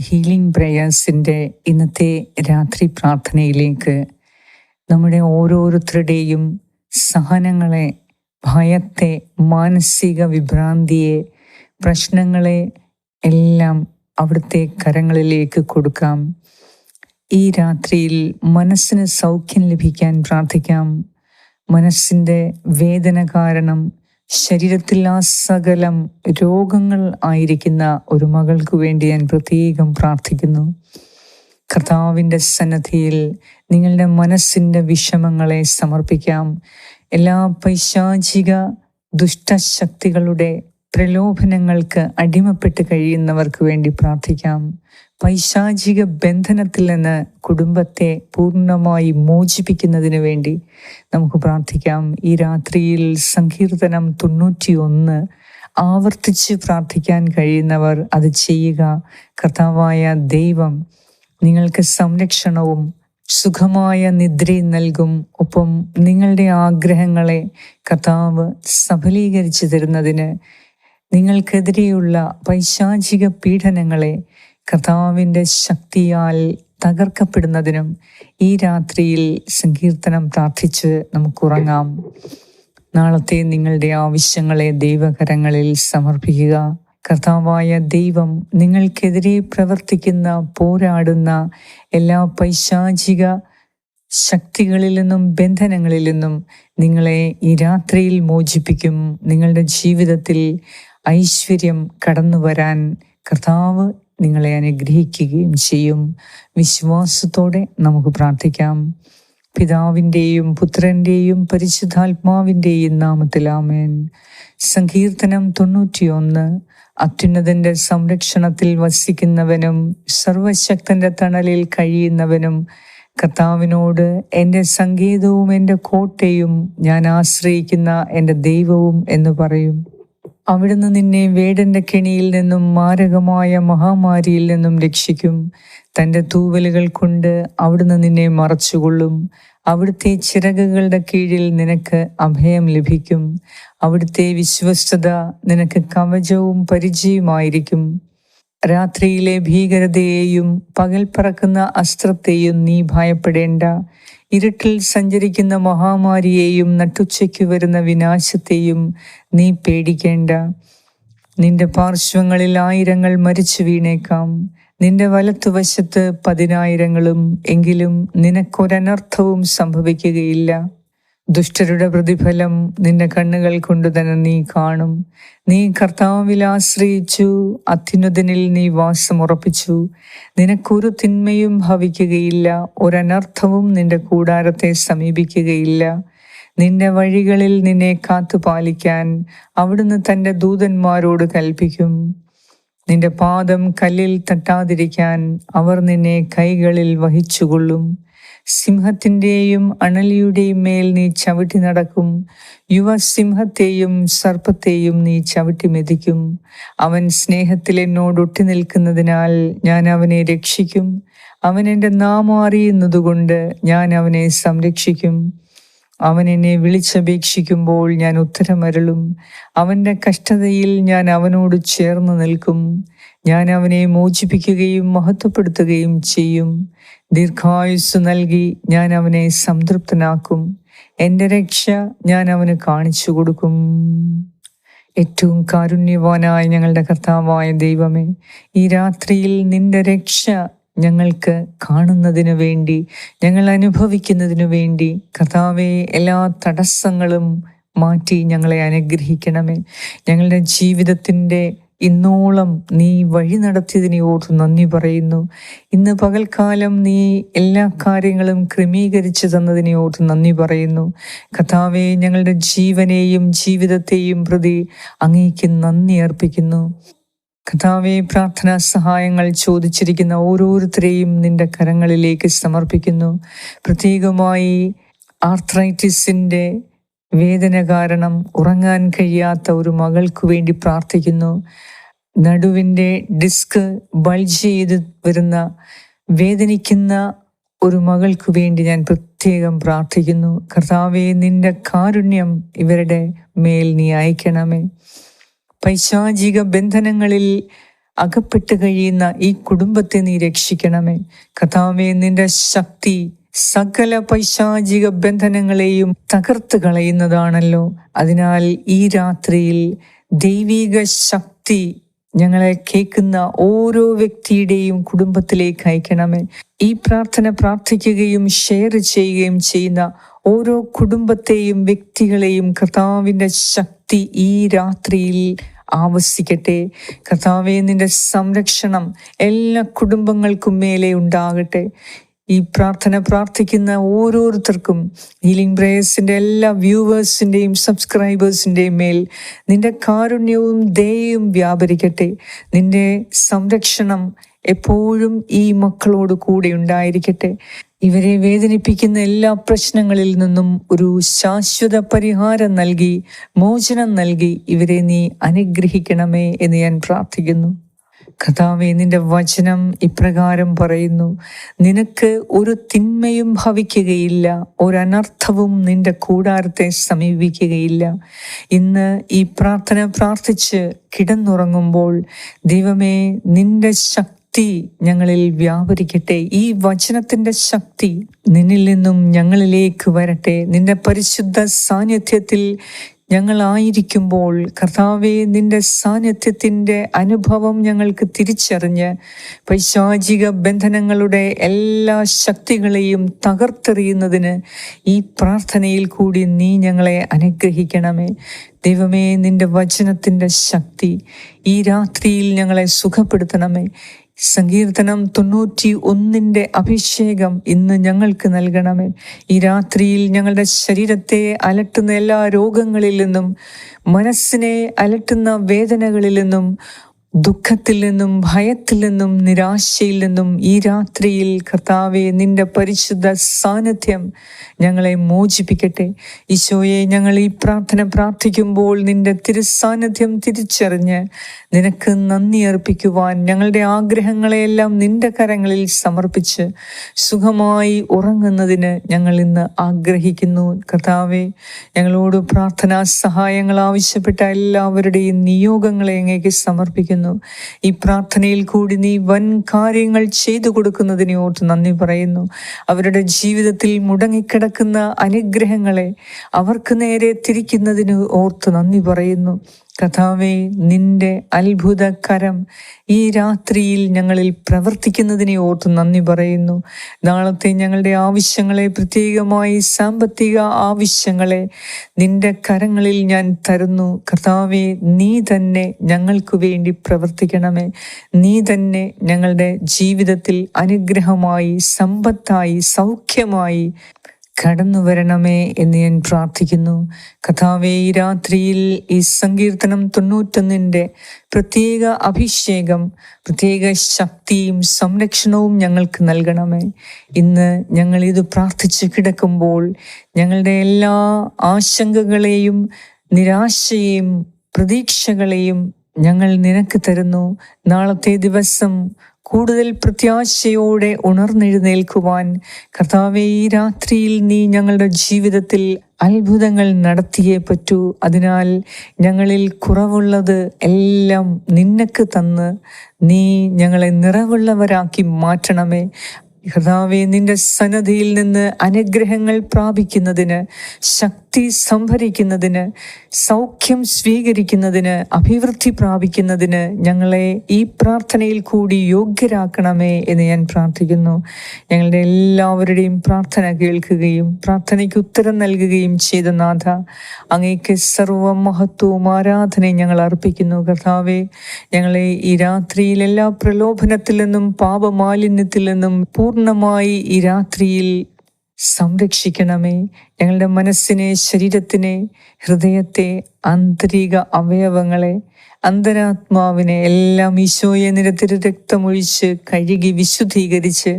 Healing പ്രേയേഴ്സിന്റെ ഇന്നത്തെ രാത്രി പ്രാർത്ഥനയിലേക്ക് നമ്മുടെ ഓരോരുത്തരുടെയും സഹനങ്ങളെ ഭയത്തെ മാനസിക വിഭ്രാന്തിയെ പ്രശ്നങ്ങളെ എല്ലാം അവിടുത്തെ കരങ്ങളിലേക്ക് കൊടുക്കാം. ഈ രാത്രിയിൽ മനസ്സിന് സൗഖ്യം ലഭിക്കാൻ പ്രാർത്ഥിക്കാം. മനസ്സിന്റെ വേദന കാരണം ശരീരത്തിൽ ആ സകലം രോഗങ്ങൾ ആയിരിക്കുന്ന ഒരു മകൾക്ക് വേണ്ടി ഞാൻ പ്രത്യേകം പ്രാർത്ഥിക്കുന്നു. കർത്താവിന്റെ സന്നദ്ധിയിൽ നിങ്ങളുടെ മനസ്സിന്റെ വിഷമങ്ങളെ സമർപ്പിക്കാം. എല്ലാ പൈശാചിക ദുഷ്ടശക്തികളുടെ പ്രലോഭനങ്ങൾക്ക് അടിമപ്പെട്ട് കഴിയുന്നവർക്ക് വേണ്ടി പ്രാർത്ഥിക്കാം. പൈശാചിക ബന്ധനത്തിൽ നിന്ന് കുടുംബത്തെ പൂർണമായി മോചിപ്പിക്കുന്നതിന് വേണ്ടി നമുക്ക് പ്രാർത്ഥിക്കാം. ഈ രാത്രിയിൽ സങ്കീർത്തനം തൊണ്ണൂറ്റി ഒന്ന് ആവർത്തിച്ച് പ്രാർത്ഥിക്കാൻ കഴിയുന്നവർ അത് ചെയ്യുക. കർത്താവായ ദൈവം നിങ്ങൾക്ക് സംരക്ഷണവും സുഖമായ നിദ്രയും നൽകും. ഒപ്പം നിങ്ങളുടെ ആഗ്രഹങ്ങളെ കർത്താവ് സഫലീകരിച്ചു തരുന്നതിന് നിങ്ങൾക്കെതിരെയുള്ള പൈശാചിക പീഡനങ്ങളെ കർത്താവിന്റെ ശക്തിയാൽ തകർക്കപ്പെടുന്നതിനും ഈ രാത്രിയിൽ സങ്കീർത്തനം പ്രാർത്ഥിച്ച് നമുക്കുറങ്ങാം നാളത്തെ നിങ്ങളുടെ ആവശ്യങ്ങളെ ദൈവകരങ്ങളിൽ സമർപ്പിക്കുക. കർത്താവായ ദൈവം നിങ്ങൾക്കെതിരെ പ്രവർത്തിക്കുന്ന പോരാടുന്ന എല്ലാ പൈശാചിക ശക്തികളിൽ നിന്നും ബന്ധനങ്ങളിൽ നിന്നും നിങ്ങളെ ഈ രാത്രിയിൽ മോചിപ്പിക്കും. നിങ്ങളുടെ ജീവിതത്തിൽ ഐശ്വര്യം കടന്നു വരാൻ കർത്താവ് നിങ്ങളെ അനുഗ്രഹിക്കുകയും ചെയ്യും. വിശ്വാസത്തോടെ നമുക്ക് പ്രാർത്ഥിക്കാം. പിതാവിന്റെയും പുത്രന്റെയും പരിശുദ്ധാത്മാവിന്റെയും നാമത്തിൽ ആമേൻ. സങ്കീർത്തനം തൊണ്ണൂറ്റിയൊന്ന്. അത്യുന്നതന്റെ സംരക്ഷണത്തിൽ വസിക്കുന്നവനും സർവശക്തന്റെ തണലിൽ കഴിയുന്നവനും കർത്താവിനോട് എന്റെ സംഗീതവും എന്റെ കോട്ടയും ഞാൻ ആശ്രയിക്കുന്ന എന്റെ ദൈവവും എന്ന് പറയും. അവിടുന്ന് നിന്നെ വേടന്റെ കെണിയിൽ നിന്നും മാരകമായ മഹാമാരിയിൽ നിന്നും രക്ഷിക്കും. തന്റെ തൂവലുകൾ കൊണ്ട് അവിടുന്ന് നിന്നെ മറച്ചുകൊള്ളും. അവിടുത്തെ ചിറകുകളുടെ കീഴിൽ നിനക്ക് അഭയം ലഭിക്കും. അവിടുത്തെ വിശ്വസ്തത നിനക്ക് കവചവും പരിചയമായിരിക്കും രാത്രിയിലെ ഭീകരതയെയും പകൽ പറക്കുന്ന അസ്ത്രത്തെയും നീ ഭയപ്പെടേണ്ട. ഇരുട്ടിൽ സഞ്ചരിക്കുന്ന മഹാമാരിയെയും നട്ടുച്ചയ്ക്ക് വരുന്ന വിനാശത്തെയും നീ പേടിക്കേണ്ട. നിന്റെ പാർശ്വങ്ങളിൽ ആയിരങ്ങൾ മരിച്ചു വീണേക്കാം. നിന്റെ വലത്തുവശത്ത് പതിനായിരങ്ങളും എങ്കിലും നിനക്കൊരനർത്ഥവും സംഭവിക്കുകയില്ല. ദുഷ്ടരുടെ പ്രതിഫലം നിന്റെ കണ്ണുകൾ കൊണ്ട് തന്നെ നീ കാണും. നീ കർത്താവിൽ ആശ്രയിച്ചു അത്യുന്നതനിൽ നീ വാസം ഉറപ്പിച്ചു. നിനക്കൊരു തിന്മയും ഭവിക്കുകയില്ല ഒരനർത്ഥവും നിന്റെ കൂടാരത്തെ സമീപിക്കുകയില്ല. നിന്റെ വഴികളിൽ നിന്നെ കാത്തു പാലിക്കാൻ അവിടുന്ന് തന്റെ ദൂതന്മാരോട് കൽപ്പിക്കും. നിന്റെ പാദം കല്ലിൽ തട്ടാതിരിക്കാൻ അവർ നിന്നെ കൈകളിൽ വഹിച്ചുകൊള്ളും. സിംഹത്തിന്റെയും അണലിയുടെയും മേൽ നീ ചവിട്ടി നടക്കും. യുവ സിംഹത്തെയും സർപ്പത്തെയും നീ ചവിട്ടി മെതിക്കും. അവൻ സ്നേഹത്തിൽ എന്നോട് ഒട്ടി നിൽക്കുന്നതിനാൽ ഞാൻ അവനെ രക്ഷിക്കും. അവൻ എന്റെ നാമം അറിയുന്നതുകൊണ്ട് ഞാൻ അവനെ സംരക്ഷിക്കും. അവൻ എന്നെ വിളിച്ചപേക്ഷിക്കുമ്പോൾ ഞാൻ ഉത്തരമരളും. അവന്റെ കഷ്ടതയിൽ ഞാൻ അവനോട് ചേർന്ന് നിൽക്കും. ഞാൻ അവനെ മോചിപ്പിക്കുകയും മഹത്വപ്പെടുത്തുകയും ചെയ്യും. ദീർഘായുസ് നൽകി ഞാൻ അവനെ സംതൃപ്തനാക്കും. എന്റെ രക്ഷ ഞാൻ അവന് കാണിച്ചു കൊടുക്കും. ഏറ്റവും കാരുണ്യവാനായ ഞങ്ങളുടെ കർത്താവായ ദൈവമേ ഈ രാത്രിയിൽ നിന്റെ രക്ഷ ഞങ്ങൾക്ക് കാണുന്നതിന് വേണ്ടി ഞങ്ങൾ അനുഭവിക്കുന്നതിനു വേണ്ടി കർത്താവെ എല്ലാ തടസ്സങ്ങളും മാറ്റി ഞങ്ങളെ അനുഗ്രഹിക്കണമേ. ഞങ്ങളുടെ ജീവിതത്തിന്റെ ഇന്നോളം നീ വഴി നടത്തിയതിനെ ഓർത്ത് നന്ദി പറയുന്നു. ഇന്ന് പകൽക്കാലം നീ എല്ലാ കാര്യങ്ങളും ക്രമീകരിച്ചു തന്നതിനെ ഓർത്ത് നന്ദി പറയുന്നു. കഥാവെ ഞങ്ങളുടെ ജീവനെയും ജീവിതത്തെയും പ്രതി അങ്ങേക്ക് നന്ദി അർപ്പിക്കുന്നു. കഥാവെ പ്രാർത്ഥനാ സഹായങ്ങൾ ചോദിച്ചിരിക്കുന്ന ഓരോരുത്തരെയും നിന്റെ കരങ്ങളിലേക്ക് സമർപ്പിക്കുന്നു. പ്രത്യേകമായി ആർത്രൈറ്റിസിന്റെ വേദന കാരണം ഉറങ്ങാൻ കഴിയാത്ത ഒരു മകൾക്കു വേണ്ടി പ്രാർത്ഥിക്കുന്നു. നടുവിന്റെ ഡിസ്ക് ബൾജ് ചെയ്ത് വരുന്ന വേദനിക്കുന്ന ഒരു മകൾക്ക് വേണ്ടി ഞാൻ പ്രത്യേകം പ്രാർത്ഥിക്കുന്നു. കർത്താവെ നിന്റെ കാരുണ്യം ഇവരുടെ മേൽ നീ അയക്കണമേ. പൈശാചിക ബന്ധനങ്ങളിൽ അകപ്പെട്ട് കഴിയുന്ന ഈ കുടുംബത്തെ നീ രക്ഷിക്കണമേ. കർത്താവെ നിന്റെ ശക്തി സകല പൈശാചിക ബന്ധനങ്ങളെയും തകർത്ത് കളയുന്നതാണല്ലോ. അതിനാൽ ഈ രാത്രിയിൽ ദൈവിക ശക്തി ഞങ്ങളെ കേൾക്കുന്ന ഓരോ വ്യക്തിയുടെയും കുടുംബത്തിലേക്ക് അയക്കണമേ. ഈ പ്രാർത്ഥന പ്രാർത്ഥിക്കുകയും ഷെയർ ചെയ്യുകയും ചെയ്യുന്ന ഓരോ കുടുംബത്തെയും വ്യക്തികളെയും കർത്താവിന്റെ ശക്തി ഈ രാത്രിയിൽ ആവസിക്കട്ടെ. കർത്താവെ നിന്റെ സംരക്ഷണം എല്ലാ കുടുംബങ്ങൾക്കും മേലെ ഉണ്ടാകട്ടെ. ഈ പ്രാർത്ഥന പ്രാർത്ഥിക്കുന്ന ഓരോരുത്തർക്കും ഹീലിംഗ് പ്രേയേഴ്സിന്റെ എല്ലാ വ്യൂവേഴ്സിന്റെയും സബ്സ്ക്രൈബേഴ്സിന്റെയും മേൽ നിന്റെ കാരുണ്യവും ദയയും വ്യാപരിക്കട്ടെ. നിന്റെ സംരക്ഷണം എപ്പോഴും ഈ മക്കളോട് കൂടെ ഉണ്ടായിരിക്കട്ടെ. ഇവരെ വേദനിപ്പിക്കുന്ന എല്ലാ പ്രശ്നങ്ങളിൽ നിന്നും ഒരു ശാശ്വത പരിഹാരം നൽകി മോചനം നൽകി ഇവരെ നീ അനുഗ്രഹിക്കണമേ എന്ന് ഞാൻ പ്രാർത്ഥിക്കുന്നു. കഥാവെ നിന്റെ വചനം ഇപ്രകാരം പറയുന്നു. നിനക്ക് ഒരു തിന്മയും ഭവിക്കുകയില്ല ഒരനർത്ഥവും നിന്റെ കൂടാരത്തെ സമീപിക്കുകയില്ല. ഇന്ന് ഈ പ്രാർത്ഥന പ്രാർത്ഥിച്ച് കിടന്നുറങ്ങുമ്പോൾ ദൈവമേ നിന്റെ ശക്തി ശക്തി ഞങ്ങളിൽ വ്യാപരിക്കട്ടെ. ഈ വചനത്തിന്റെ ശക്തി നിന്നിൽ നിന്നും ഞങ്ങളിലേക്ക് വരട്ടെ. നിന്റെ പരിശുദ്ധ സാന്നിധ്യത്തിൽ ഞങ്ങളായിരിക്കുമ്പോൾ കർത്താവെ നിന്റെ സാന്നിധ്യത്തിന്റെ അനുഭവം ഞങ്ങൾക്ക് തിരിച്ചറിഞ്ഞ് പൈശാചിക ബന്ധനങ്ങളുടെ എല്ലാ ശക്തികളെയും തകർത്തെറിയുന്നതിന് ഈ പ്രാർത്ഥനയിൽ കൂടി നീ ഞങ്ങളെ അനുഗ്രഹിക്കണമേ. ദൈവമേ നിന്റെ വചനത്തിന്റെ ശക്തി ഈ രാത്രിയിൽ ഞങ്ങളെ സുഖപ്പെടുത്തണമേ. സങ്കീർത്തനം തൊണ്ണൂറ്റി ഒന്നിന്റെ അഭിഷേകം ഇന്ന് ഞങ്ങൾക്ക് നൽകണമേ. ഈ രാത്രിയിൽ ഞങ്ങളുടെ ശരീരത്തെ അലട്ടുന്ന എല്ലാ രോഗങ്ങളിൽ നിന്നും മനസ്സിനെ അലട്ടുന്ന വേദനകളിൽ നിന്നും ദുഃഖത്തിൽ നിന്നും ഭയത്തിൽ നിന്നും നിരാശയിൽ നിന്നും ഈ രാത്രിയിൽ കർത്താവെ നിന്റെ പരിശുദ്ധ സാന്നിധ്യം ഞങ്ങളെ മോചിപ്പിക്കട്ടെ. ഈശോയെ ഞങ്ങൾ ഈ പ്രാർത്ഥന പ്രാർത്ഥിക്കുമ്പോൾ നിന്റെ തിരുസാന്നിധ്യം തിരിച്ചറിഞ്ഞ് നിനക്ക് നന്ദി അർപ്പിക്കുവാൻ ഞങ്ങളുടെ ആഗ്രഹങ്ങളെയെല്ലാം നിന്റെ കരങ്ങളിൽ സമർപ്പിച്ച് സുഖമായി ഉറങ്ങുന്നതിന് ഞങ്ങൾ ഇന്ന് ആഗ്രഹിക്കുന്നു. കർത്താവെ ഞങ്ങളോട് പ്രാർത്ഥനാ സഹായങ്ങൾ ആവശ്യപ്പെട്ട എല്ലാവരുടെയും നിയോഗങ്ങളെ അങ്ങേക്ക് സമർപ്പിക്കുന്നു. ഈ പ്രാർത്ഥനയിൽ കൂടി നീ വൻ കാര്യങ്ങൾ ചെയ്തു കൊടുക്കുന്നതിനെ ഓർത്ത് നന്ദി പറയുന്നു. അവരുടെ ജീവിതത്തിൽ മുടങ്ങിക്കിടക്കുന്ന അനുഗ്രഹങ്ങളെ അവർക്ക് നേരെ തിരിക്കുന്നതിന് ഓർത്ത് നന്ദി പറയുന്നു. കഥാവെ നിന്റെ അത്ഭുതകരം ഈ രാത്രിയിൽ ഞങ്ങളിൽ പ്രവർത്തിക്കുന്നതിനെ ഓർത്ത് നന്ദി പറയുന്നു. നാളത്തെ ഞങ്ങളുടെ ആവശ്യങ്ങളെ പ്രത്യേകമായി സാമ്പത്തിക ആവശ്യങ്ങളെ നിന്റെ കരങ്ങളിൽ ഞാൻ തരുന്നു. കർത്താവെ നീ തന്നെ ഞങ്ങൾക്ക് വേണ്ടി പ്രവർത്തിക്കണമേ. നീ തന്നെ ഞങ്ങളുടെ ജീവിതത്തിൽ അനുഗ്രഹമായി സമ്പത്തായി സൗഖ്യമായി കടന്നു വരണമേ എന്ന് ഞാൻ പ്രാർത്ഥിക്കുന്നു. കഥാവേ ഈ രാത്രിയിൽ ഈ സങ്കീർത്തനം തൊണ്ണൂറ്റൊന്നിന്റെ പ്രത്യേക അഭിഷേകം പ്രത്യേക ശക്തിയും സംരക്ഷണവും ഞങ്ങൾക്ക് നൽകണമേ. ഇന്ന് ഞങ്ങൾ ഇത് പ്രാർത്ഥിച്ച് കിടക്കുമ്പോൾ ഞങ്ങളുടെ എല്ലാ ആശങ്കകളെയും നിരാശയെയും പ്രതീക്ഷകളെയും ഞങ്ങൾ നിനക്ക് തരുന്നു. നാളത്തെ ദിവസം കൂടുതൽ പ്രത്യാശയോടെ ഉണർന്നെഴുന്നേൽക്കുവാൻ കർത്താവെ ഈ രാത്രിയിൽ നീ ഞങ്ങളുടെ ജീവിതത്തിൽ അത്ഭുതങ്ങൾ നടത്തിയേ പറ്റൂ. അതിനാൽ ഞങ്ങളിൽ കുറവുള്ളത് എല്ലാം നിന്നക്ക് തന്ന് നീ ഞങ്ങളെ നിറവുള്ളവരാക്കി മാറ്റണമേ. കർത്താവെ നിന്റെ സന്നദ്ധിയിൽ നിന്ന് അനുഗ്രഹങ്ങൾ പ്രാപിക്കുന്നതിന് ശക്തി സംഭരിക്കുന്നതിന് സൗഖ്യം സ്വീകരിക്കുന്നതിന് അഭിവൃദ്ധി പ്രാപിക്കുന്നതിന് ഞങ്ങളെ ഈ പ്രാർത്ഥനയിൽ കൂടി യോഗ്യരാക്കണമേ എന്ന് ഞാൻ പ്രാർത്ഥിക്കുന്നു. ഞങ്ങളുടെ എല്ലാവരുടെയും പ്രാർത്ഥന കേൾക്കുകയും പ്രാർത്ഥനയ്ക്ക് ഉത്തരം നൽകുകയും ചെയ്ത നാഥ അങ്ങേക്ക് സർവ മഹത്വവും ആരാധനയും ഞങ്ങൾ അർപ്പിക്കുന്നു. കർത്താവെ ഞങ്ങളെ ഈ രാത്രിയിൽ എല്ലാ പ്രലോഭനത്തിൽ നിന്നും പാപമാലിന്യത്തിൽ നിന്നും പൂർണമായി ഈ രാത്രിയിൽ സംരക്ഷിക്കണമേ. ഞങ്ങളുടെ മനസ്സിനെ ശരീരത്തിനെ ഹൃദയത്തെ ആന്തരിക അവയവങ്ങളെ അന്തരാത്മാവിനെ എല്ലാം ഈശോയെ നിരത്തിരി രക്തമൊഴിച്ച് കഴുകി വിശുദ്ധീകരിച്ച്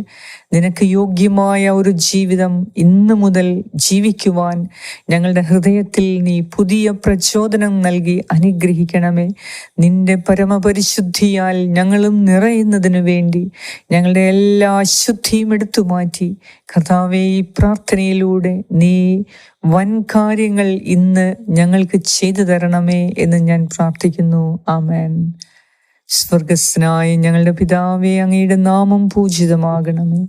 നിനക്ക് യോഗ്യമായ ഒരു ജീവിതം ഇന്നു മുതൽ ജീവിക്കുവാൻ ഞങ്ങളുടെ ഹൃദയത്തിൽ നീ പുതിയ പ്രചോദനം നൽകി അനുഗ്രഹിക്കണമേ. നിന്റെ പരമപരിശുദ്ധിയാൽ ഞങ്ങളും നിറയുന്നതിനു വേണ്ടി ഞങ്ങളുടെ എല്ലാ അശുദ്ധിയും എടുത്തു മാറ്റി കഥാവേ ഈ പ്രാർത്ഥനയിലൂടെ നീ വൻ കാര്യങ്ങൾ ഇന്ന് ഞങ്ങൾക്ക് ചെയ്തു തരണമേ എന്ന് ഞാൻ പ്രാർത്ഥിക്കുന്നു. ആമേൻ. സ്വർഗസ്നായ ഞങ്ങളുടെ പിതാവേ അങ്ങയുടെ നാമം പൂജിതമാകണമേ.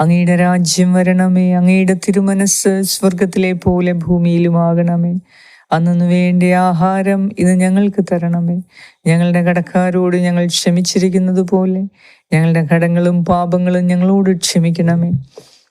അങ്ങയുടെ രാജ്യം വരണമേ. അങ്ങയുടെ തിരുമനസ് സ്വർഗത്തിലെ പോലെ ഭൂമിയിലുമാകണമേ. അന്നു വേണ്ട ആഹാരം ഇന്ന് ഞങ്ങൾക്ക് തരണമേ. ഞങ്ങളുടെ കടക്കാരോട് ഞങ്ങൾ ക്ഷമിച്ചിരിക്കുന്നത് പോലെ ഞങ്ങളുടെ കടങ്ങളും പാപങ്ങളും ഞങ്ങളോട് ക്ഷമിക്കണമേ.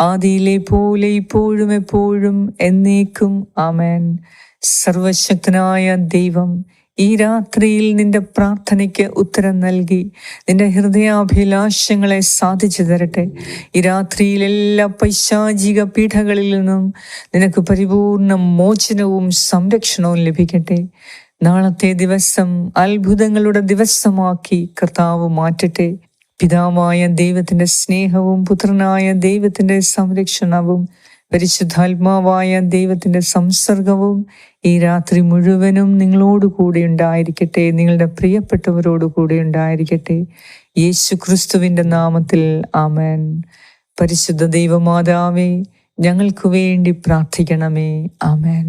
ആദിയിലെ പോലെ ഇപ്പോഴും എപ്പോഴും എന്നേക്കും ആമേൻ. സർവശക്തനായ ദൈവം ഈ രാത്രിയിൽ നിന്റെ പ്രാർത്ഥനയ്ക്ക് ഉത്തരം നൽകി. നിന്റെ ഹൃദയാഭിലാഷങ്ങളെ സാധിച്ചു തരട്ടെ. ഈ രാത്രിയിൽ എല്ലാ പൈശാചിക പീഠകളിൽ നിന്നും നിനക്ക് പരിപൂർണ മോചനവും സംരക്ഷണവും ലഭിക്കട്ടെ. നാളത്തെ ദിവസം അത്ഭുതങ്ങളുടെ ദിവസമാക്കി കർത്താവ് മാറ്റട്ടെ. പിതാവായ ദൈവത്തിന്റെ സ്നേഹവും പുത്രനായ ദൈവത്തിന്റെ സംരക്ഷണവും പരിശുദ്ധാത്മാവായ ദൈവത്തിന്റെ സംസർഗവും ഈ രാത്രി മുഴുവനും നിങ്ങളോട് കൂടെ ഉണ്ടായിരിക്കട്ടെ. നിങ്ങളുടെ പ്രിയപ്പെട്ടവരോട് കൂടെ ഉണ്ടായിരിക്കട്ടെ. യേശു ക്രിസ്തുവിന്റെ നാമത്തിൽ ആമേൻ. പരിശുദ്ധ ദൈവമാതാവേ ഞങ്ങൾക്ക് വേണ്ടി പ്രാർത്ഥിക്കണമേ. ആമേൻ.